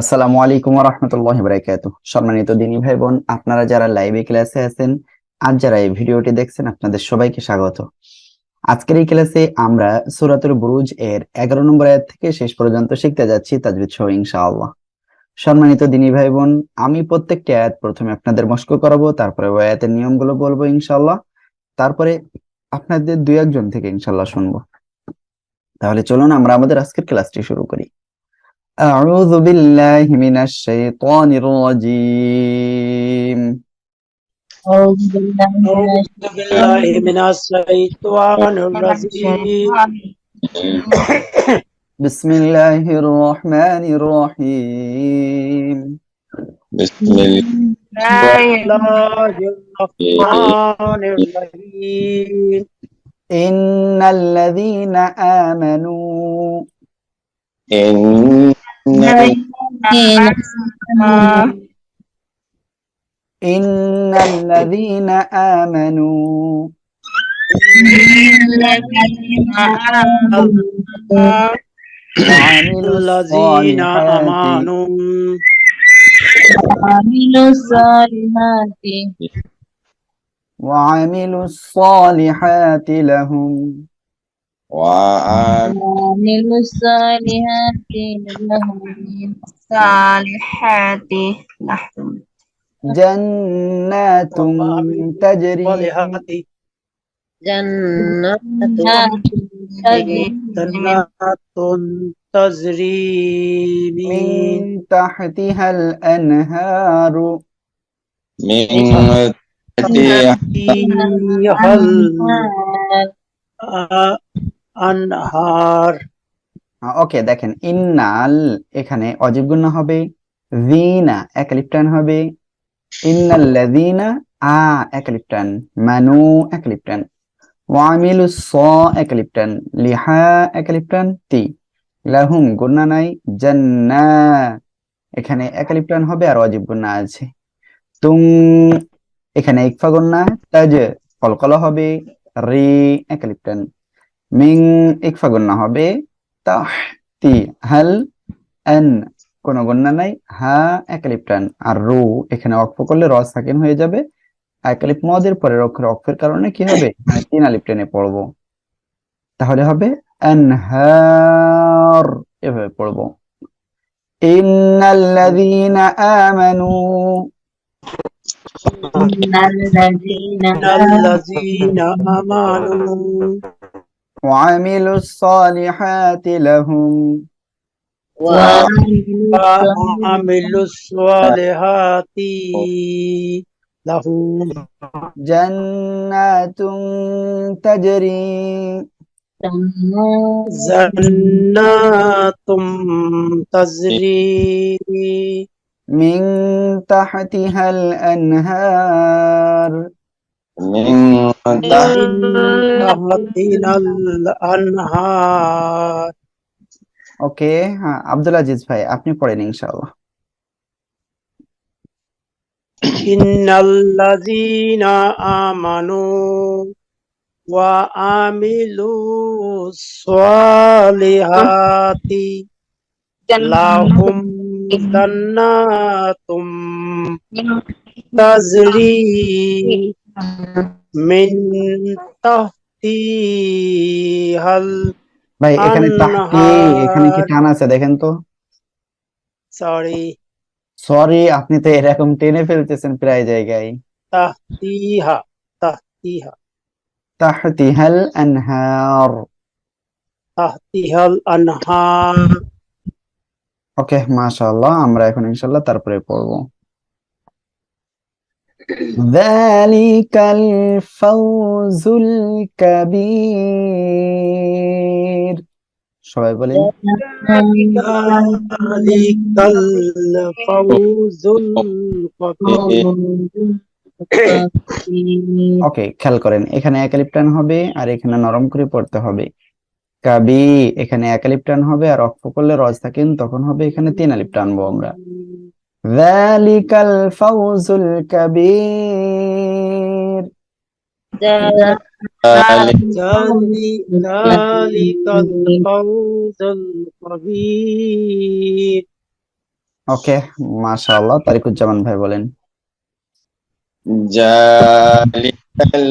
আসসালামু আলাইকুম রহমতুল্লাহ বরাকাত সম্মানিত দিনী ভাই বোন আপনারা যারা লাইভে ক্লাসে আছেন আজ যারা এই ভিডিওটি দেখছেন, আপনাদের সবাইকে স্বাগত। আজকের এই ক্লাসে আমরা সূরাতুল বুরুজ এর এগারো নম্বর আয়াত থেকে শেষ পর্যন্ত শিখতে যাচ্ছি তাজবিদ সহ, ইনশাআল্লাহ। সম্মানিত দিনী ভাই বোন আমি প্রত্যেকটি আয়াত প্রথমে আপনাদের মস্ক করাবো, তারপরে আয়াতের নিয়মগুলো বলব, ইনশাআল্লাহ। তারপরে আপনাদের দুই একজন থেকে, ইনশাআল্লাহ, শুনব। তাহলে চলুন আমরা আমাদের আজকের ক্লাসটি শুরু করি। أعوذ بالله من الشيطان الرجيم. أعوذ بالله من الشيطان الرجيم. بسم الله الرحمن الرحيم. بسم الله الله الرحمن الرحيم. إن الذين آمنوا إن إن الذين آمنوا وعملوا الذين الصالحات آمنوا وعملوا الصالحات وعملوا الصالحات لهم وعملوا الصالحات لهم صالحات لهم جنات تجري الصالحات جنات تجري جنات تجري من تحتها الأنهار. من تحتها تحتها আনহার। ওকে, দেখেন, ইন্নাল এখানে অজীব গুণ হবে জিনা একলিপ্টান হবে, ইন্নাল্লাযিনা আ একলিপ্টান, মানু একলিপ্টান ওয়ামিলু স একলিপ্টান, লিহা একলিপ্টান, তি, লাহুম গুণা নাই, জান্না, এখানে একলিপ্টান হবে আর অজীব গুণা আছে। তুম এখানে ইকফা গুণা তাজ, কলকলা হবে, রি একলিপ্টান। মিং ইকফা গুন্না হবে। তাহ হাল এন কোন গন্যা নাই। হা একালিপ আর রু এখানে অক্ফ করলে র সাকিন হয়ে যাবে। একালিপ মদের পরের অক্ষর অক্ষের কারণে কি হবে? হ্যাঁ, তিন আলিপ টেনে পড়ব। তাহলে হবে আনহার এভাবে পড়ব। ইন্নাল্লাযীনা আমানু ইন্নাল্লাযীনা আমানু। وعملوا الصالحات لهم. وعملوا الصالحات لهم. جنات تجري جنات تجري من تحتها الأنهار. من تحت تحتها الأنهار ওকে হ্যাঁ আব্দুল আজিজ ভাই, আপনি পড়েন ইনশাআল্লাহ। ইন্নাল্লাযীনা আমানু ওয়া আমিলু সালিহাতি লাহুম জান্নাতুম মিন তাহতিহাল ভাই এখানে তাহতি এখানে কি টান আছে দেখেন তো? সরি। সরি আপনি তো এরকম টেনে ফেলতেছেন প্রায় জায়গায়। তাহতিহা তাহতিহা। তাহতিহাল আনহার। তাহতিহাল আনহার। ওকে মাশাআল্লাহ আমরা এখন ইনশাআল্লাহ তারপরে পড়ব। ذلك الفوز الكبير সবাই বলেন ذلك الفوز الكبير ওকে খেয়াল করেন এখানে একালিপ্টান হবে আর এখানে নরম করে পড়তে হবে কাবি এখানে একালিপ্টান হবে আর অক্ষ করলে রজ থাকেন তখন হবে এখানে তিন আলিপ টানবো আমরা যালিকাল ফাউজুল কাবীর যালিকাল ওকে মাশাআল্লাহ তারিকুজ্জামান ভাই বলেন। জালিকাল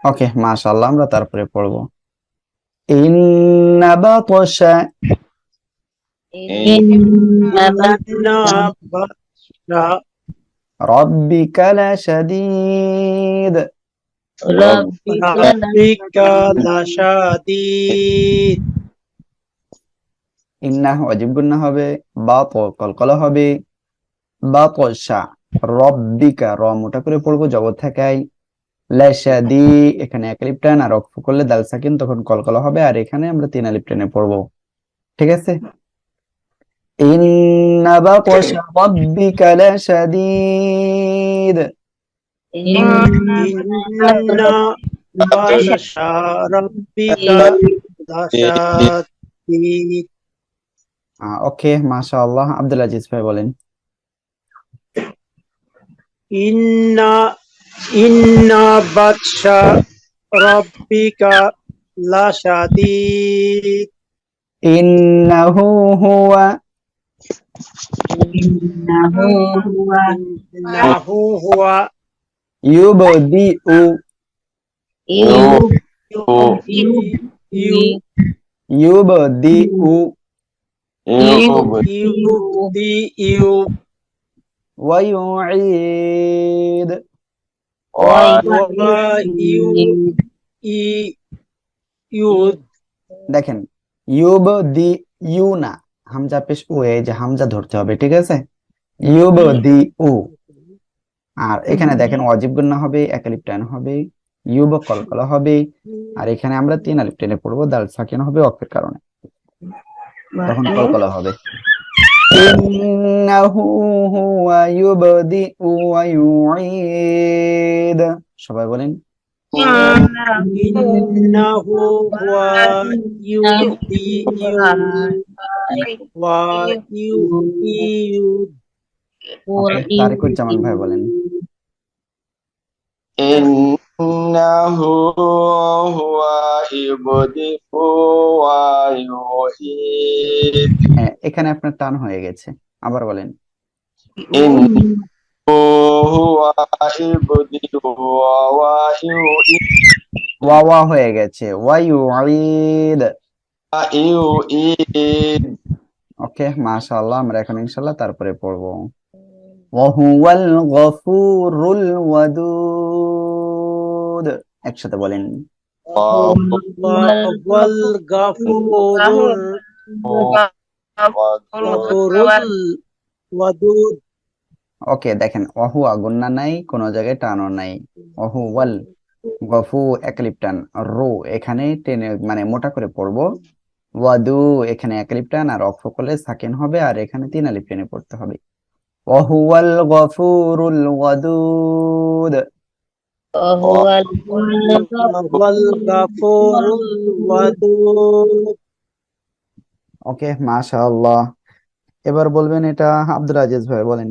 ওকে মাশাআল্লাহ আমরা তারপরে পড়ব। ইন্না إنما إن بطش রাব্বিকা লাশাদীদ ربك ربك لشديد ইন্নাহু অজীব গুন্না হবে বাত কলকলা হবে বাতশা রব্বিকা র মোটা করে পড়বো জবর থাকায় লাশাদি এখানে এক আলিফ টান আর অক্ফ করলে দাল সাকিন তখন কলকলা হবে আর এখানে আমরা তিন আলিফ টেনে পড়বো ঠিক আছে Inna batasha rabbika lasadid. Inna batasha rabbika lasadid. ওকে মাশাআল্লাহ আব্দুল আজিজ ভাই Inna ইন্না ইন্না إنه هو إنه هو ইউবদিউ يبدئ ইউবদিউ يبدئ ويعيد ويعيد দেখেন ইউবদি ইউ না হামজা পেশ উ এই যে হামজা ধরতে হবে ঠিক আছে? ইউবদি উ। আর এখানে দেখেন অজিব গুন্না হবে এক আলিফ টান হবে ইউব কলকলা হবে আর এখানে আমরা তিন আলিফ টেনে পড়ব দাল সাকিন হবে অক্ষের কারণে। তখন কলকলা হবে। ইন্নাহু হুয়া ইউবদিউ ওয়া ইউঈদ। সবাই বলেন إنه هو يبدئ ويعيد ওকে তারিকুজ্জামান ভাই বলেন ইন্নাহু হুয়া ইবদিউ ওয়া ইউঈদ হ্যাঁ এখানে আপনার টান হয়ে গেছে আবার বলেন ওয়াওয়া হয়ে গেছে। ওয়াইউ আইদ ইউ ইদ ওকে মাশাআল্লাহ আমরা এখন ইনশাআল্লাহ তারপরে পড়ব। ওয়াহুয়াল গফুরুল ওয়াদুদ। একসাথে বলেন। গফুরুল ওয়াদুদ। ওকে দেখেন অহু আগুন না নাই কোন জায়গায় টানো নাই। অহু ওয়াল গফু একলিপটান রো এখানে টেনে মানে মোটা করে পড়ব। ওয়াদু এখানে একলিপটান আর অফ করলে সাকেন হবে আর এখানে তিন আলিপ টেনে পড়তে হবে। অহুয়াল গফুরুল ওয়াদুদ। ওকে মাশাআল্লাহ। এবার বলবেন এটা আব্দুল আজিজ ভাই বলেন।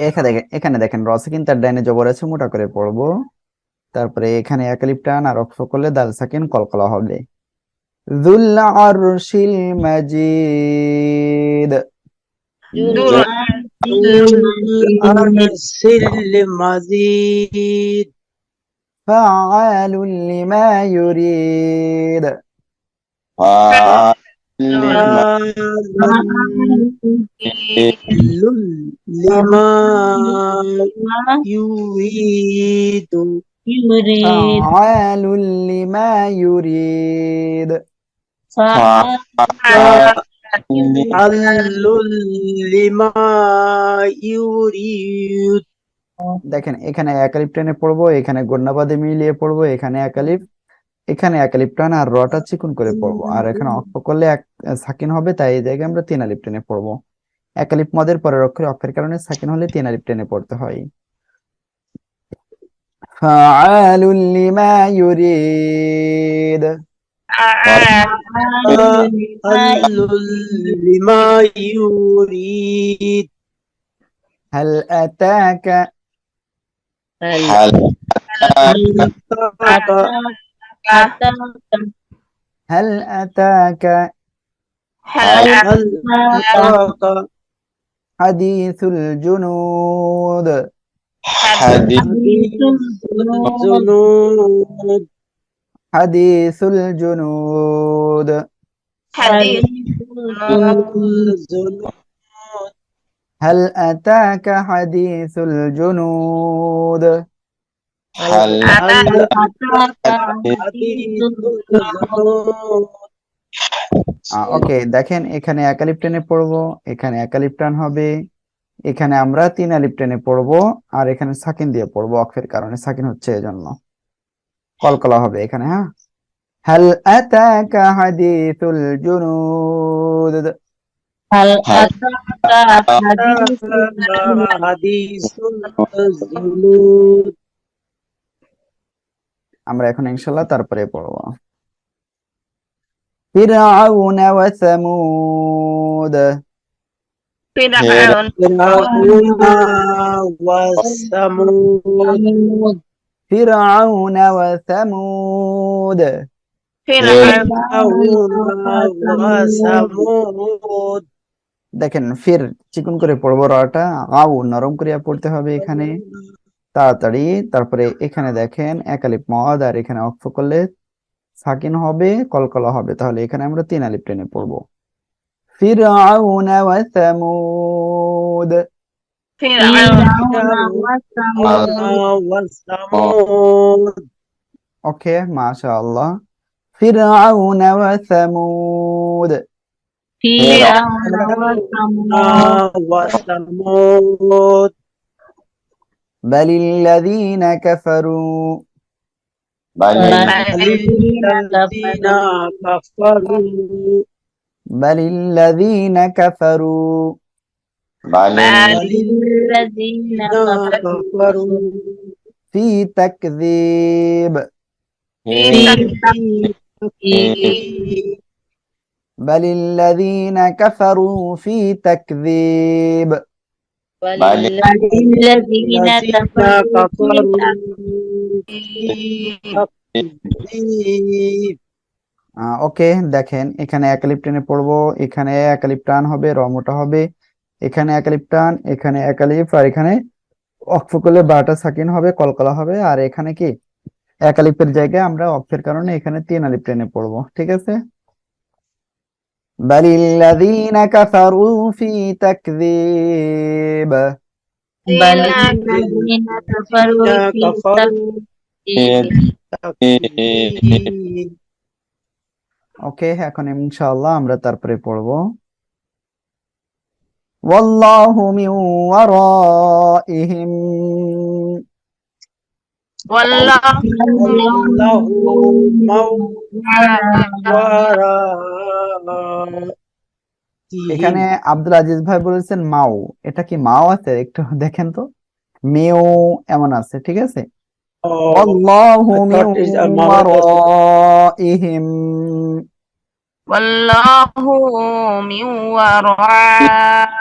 এখানে দেখেন এখানে দেখেন রসে কিন্তু ডাইনে জবর আছে মোটা করে পড়ব। তারপরে এখানে একালিপ টান আর অক্ষ করলে দাল সাকিন কলকলা হবে। জুল্লা আরশিল শিল জুল أرسل مزيد فعال لما يريد. فعال لما يريد. فعال لما يريد فعال দেখেন, এখানে একালিপ টেনে পড়ব, এখানে গণ্যবাদে মিলিয়ে পড়ব, এখানে একালিপ এখানে একালিপ টান আর রটা চিকুন করে পড়ব। আর এখানে অক্ষ করলে এক সাকিন হবে, তাই এই জায়গায় আমরা তিন আলিপ টেনে পড়ব। একালিপ মদের পরের অক্ষরে, অক্ষের কারণে সাকিন হলে তিন আলিপ টেনে পড়তে হয়। ফাআলুল লিমা ইউরিদ فعل لما يريد هل أتاك هل هل أتاك هل أتاك حديث الجنود حديث الجنود حديث الجنود الجنود هل أتاك حديث الجنود هل هل أتاك حديث الجنود ওকে দেখেন এখানে একালিপ টেনে পড়বো এখানে একালিপ টান হবে এখানে আমরা তিন আলিপ টেনে পড়বো আর এখানে সাকিন দিয়ে পড়বো অক্ষের কারণে সাকিন হচ্ছে এজন্য কল কলা হবে এখানে হ্যাঁ? হাল আতাকা হ্যাঁ। হাদিসুল জুনুদ। আমরা এখন ইনশাল্লাহ তারপরে পড়ব। ফিরআউন ওয়া সামুদ। ফিরআউন ওয়া সামুদ। فرعون وثمود দেখেন ফির চিকন করে পড়বো রটা আউ নরম করিয়া পড়তে হবে এখানে তাড়াতাড়ি তারপরে এখানে দেখেন একালিপ মদ আর এখানে অক্ষ করলে সাকিন হবে কলকলা হবে তাহলে এখানে আমরা তিন আলিপ টেনে পড়বো ফিরআউন ওয়া إيه. أوكي ما شاء الله. فرعون وثمود. وثمود بل الذين كفروا. بل الذين كفروا. بل الذين كفروا. بل الذين كفروا كفروا في تكذيب بل الذين كفروا في تكذيب الذين كفروا ওকে দেখেন এখানে একালিপ টেনে পড়বো এখানে একালিপ টান হবে রমটা হবে এখানে একালিপ টান এখানে একালিপ আর এখানে অক্ষ করলে বাটা সাকিন হবে কলকলা হবে আর এখানে কি একালিপের জায়গায় আমরা অক্ষের কারণে এখানে তিন আলিপ টেনে পড়বো ঠিক আছে بل الذين كفروا في تكذيب بل الذين كفروا في تكذيب ওকে এখন ইনশাআল্লাহ আমরা তারপরে পড়বো والله من ورائهم والله والله এখানে আব্দুল আজিজ ভাই বলেছেন মাও এটা কি মাও আছে একটু দেখেন তো মেও এমন আছে ঠিক আছে والله I من والله من ورائهم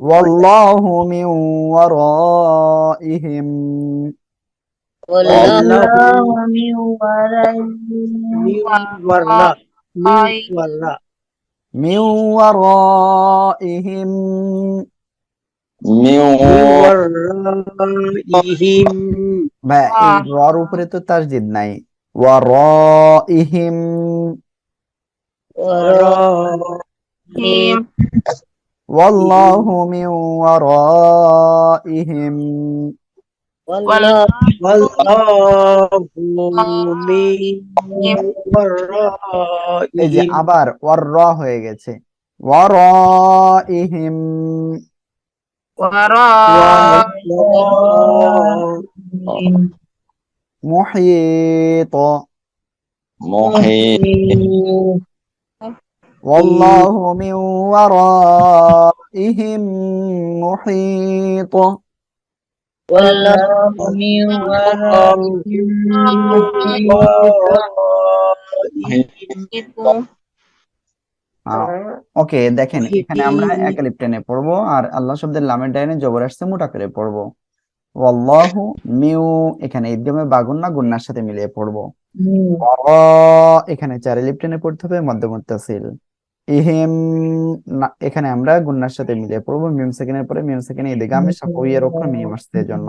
والله من ورائهم والله من ورائهم من ورائهم من ورائهم ভাই এই রর উপরে তো তাসদিদ নাই ওয়ারাইহিম ورائهم والله من ورائهم والله والله من এই যে ورائهم আবার ওয়ার র হয়ে গেছে ওয়ারাইহিম وراءهم محيط محيط والله من ورائهم محيط والله من ورائهم محيط ওকে দেখেন এখানে আমরা এক আলিফ টেনে পড়বো আর আল্লাহ শব্দের লামের ডাইনে জবর আসছে মোটা করে পড়বো ওয়াল্লাহু মিউ এখানে ঈদগামে বাগুন্না গুন্নার সাথে মিলিয়ে পড়ব। এখানে চার আলিফ টেনে পড়তে হবে মধ্য মুত্তাসিল। ইহিম না এখানে আমরা গুন্নার সাথে মিলিয়ে পড়ব মিম সেকেন্ডের পরে মিম সেকেন্ডে ঈদগামে সাফউইয়ের অক্ষর মিম আসছে জন্য।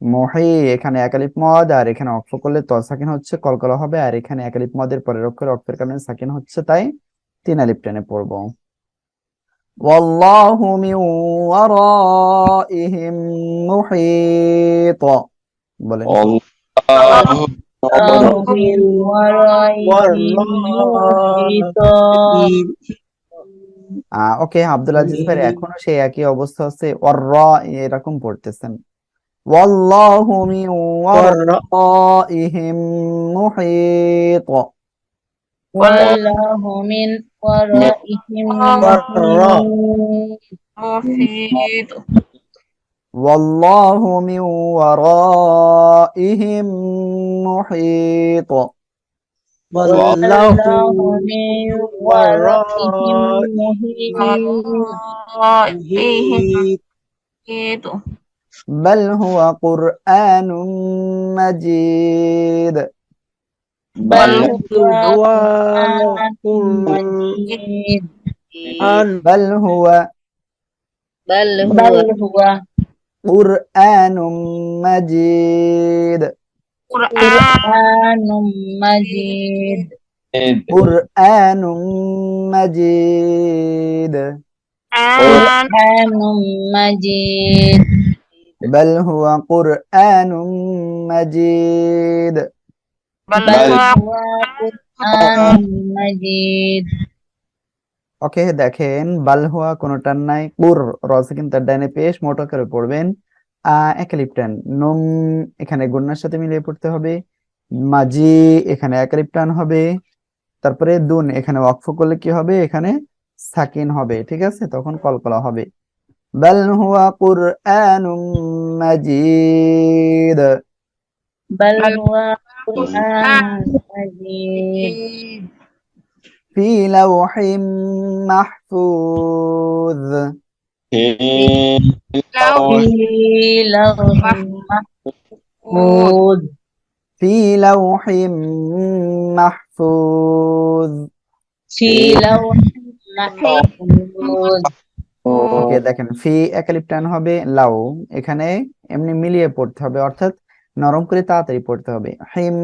মহি এখানে এক আলিফ মদ আর এখানে অক্ষ করলে ত সাকিন হচ্ছে কলকলা হবে আর এখানে একালিপ মদের পরের অক্ষর অক্ষের কারণে সাকিন হচ্ছে তাই তিন আলিফ টেনে পড়ব। والله من ورائهم محيط বলেন الله من ورائهم محيط আহ ওকে আব্দুল আজিজ ভাই এখনো সেই একই অবস্থা আছে ওর এরকম পড়তেছেন والله من ورائهم محيط والله من ورائهم محيط والله من ورائهم محيط. والله من ورائهم محيط. بل هو قرآن مجيد. بل هو قرآن مجيد بل هو بل هو قرآن مجيد قرآن مجيد قرآن مجيد قرآن مجيد بل هو قرآن مجيد ওকে দেখেন বালহুয়া কোনটার নাই। পুর রস কিন্তু ডাইনে পেশ মোটা করে পড়বেন। একালিপটান। নোম এখানে গুন্নার সাথে মিলিয়ে পড়তে হবে। মাজি এখানে একালিপটান হবে। তারপরে দুন এখানে ওয়াকফ করলে কি হবে? এখানে সাকিন হবে ঠিক আছে? তখন কলকলা হবে। বাল পুর কুরআনুম মাজিদ। বাল قرآن مجيد في لوح محفوظ في لوح محفوظ في لوح محفوظ في لوح محفوظ ওকে দেখেন ফি একালিপটান হবে লাউ এখানে এমনি মিলিয়ে পড়তে হবে অর্থাৎ নরম করে তাড়াতাড়ি পড়তে হবে। হিম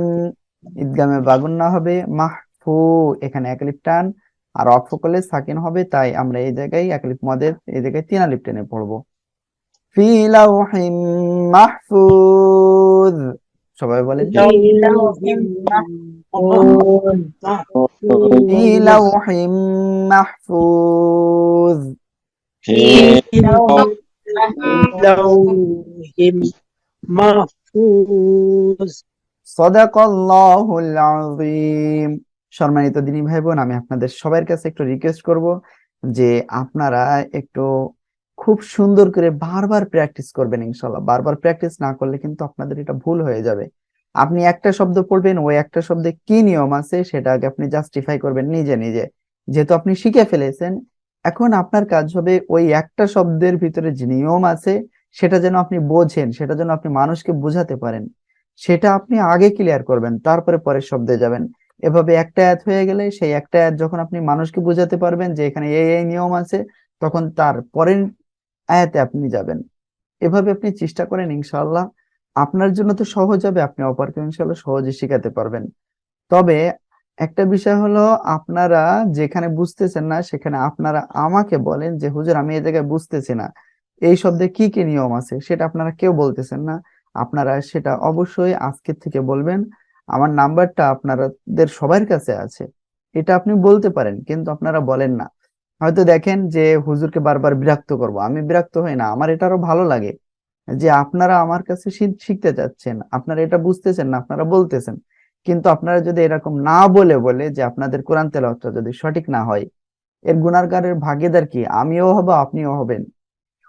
ইদগামে বাগুন না হবে মাহফু এখানে একলিপ টান আর অফ করলে সাকিন হবে তাই আমরা এই জায়গায় একলিপ মদের এই জায়গায় তিন আলিপ টেনে পড়ব। মাহফুজ। সবাই বলে মাহফুজ। মাহফুজ। মাহফুজ সম্মানিত দিনী ভাই বোন আমি আপনাদের সবার কাছে একটু রিকোয়েস্ট করব যে আপনারা একটু খুব সুন্দর করে বারবার প্র্যাকটিস করবেন ইনশাল্লাহ বারবার প্র্যাকটিস না করলে কিন্তু আপনাদের এটা ভুল হয়ে যাবে। আপনি একটা শব্দ পড়বেন, ওই একটা শব্দে কি নিয়ম আছে সেটা আগে আপনি জাস্টিফাই করবেন নিজে নিজে। যেহেতু আপনি শিখে ফেলেছেন, এখন আপনার কাজ হবে ওই একটা শব্দের ভিতরে যে নিয়ম আছে সেটা যেন আপনি বোঝেন, সেটা যেন আপনি মানুষকে বোঝাতে পারেন, সেটা আপনি আগে ক্লিয়ার করবেন, তারপরে পরের শব্দে যাবেন। এভাবে একটা অ্যাড হয়ে গেলে সেই একটা অ্যাড যখন আপনি মানুষকে বোঝাতে পারবেন যে এখানে এই এই নিয়ম আছে, তখন তার পরের আয়াতে আপনি যাবেন। এভাবে আপনি চেষ্টা করেন ইনশাআল্লাহ। আপনার জন্য তো সহজ হবে, আপনি অপরকে ইনশাআল্লাহ সহজে শেখাতে পারবেন। তবে একটা বিষয় হলো, আপনারা যেখানে বুঝতেছেন না, সেখানে আপনারা আমাকে বলেন যে, হুজুর, আমি এই জায়গায় বুঝতেছি না। এই শব্দে কি কি নিয়ম আছে সেটা আপনারা কেউ বলতেছেন না। আপনারা সেটা অবশ্যই আজকের থেকে বলবেন। আমার নাম্বারটা আপনাদের সবার কাছে আছে। এটা আপনি বলতে পারেন, কিন্তু আপনারা বলেন না। হয়তো দেখেন যে হুজুরকে বারবার বিরক্ত করব। আমি বিরক্ত হই না। আমার এটা আরও ভালো লাগে যে আপনারা আমার কাছে শিখতে চাচ্ছেন। আপনারা এটা বুঝতেছেন না, আপনারা বলতেছেন। কিন্তু আপনারা যদি এরকম না বলে বলে যে আপনাদের কোরআন তেলাওয়াতটা যদি সঠিক না হয়, এর গুনাহগারের ভাগীদার কি? আমিও হব, আপনিও হবেন।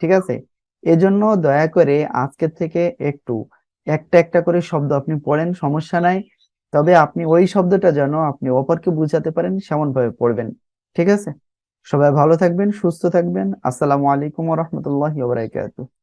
ঠিক আছে? এজন্য দয়া করে আজকের থেকে একটু, একটা একটা করে শব্দ আপনি পড়েন, সমস্যা নাই। তবে আপনি ওই শব্দটা যেন আপনি অপরকে বুঝাতে পারেন সেমন ভাবে পড়বেন। ঠিক আছে? সবাই ভালো থাকবেন, সুস্থ থাকবেন। আসসালামু আলাইকুম রহমতুল্লাহ বারাকাতুহু।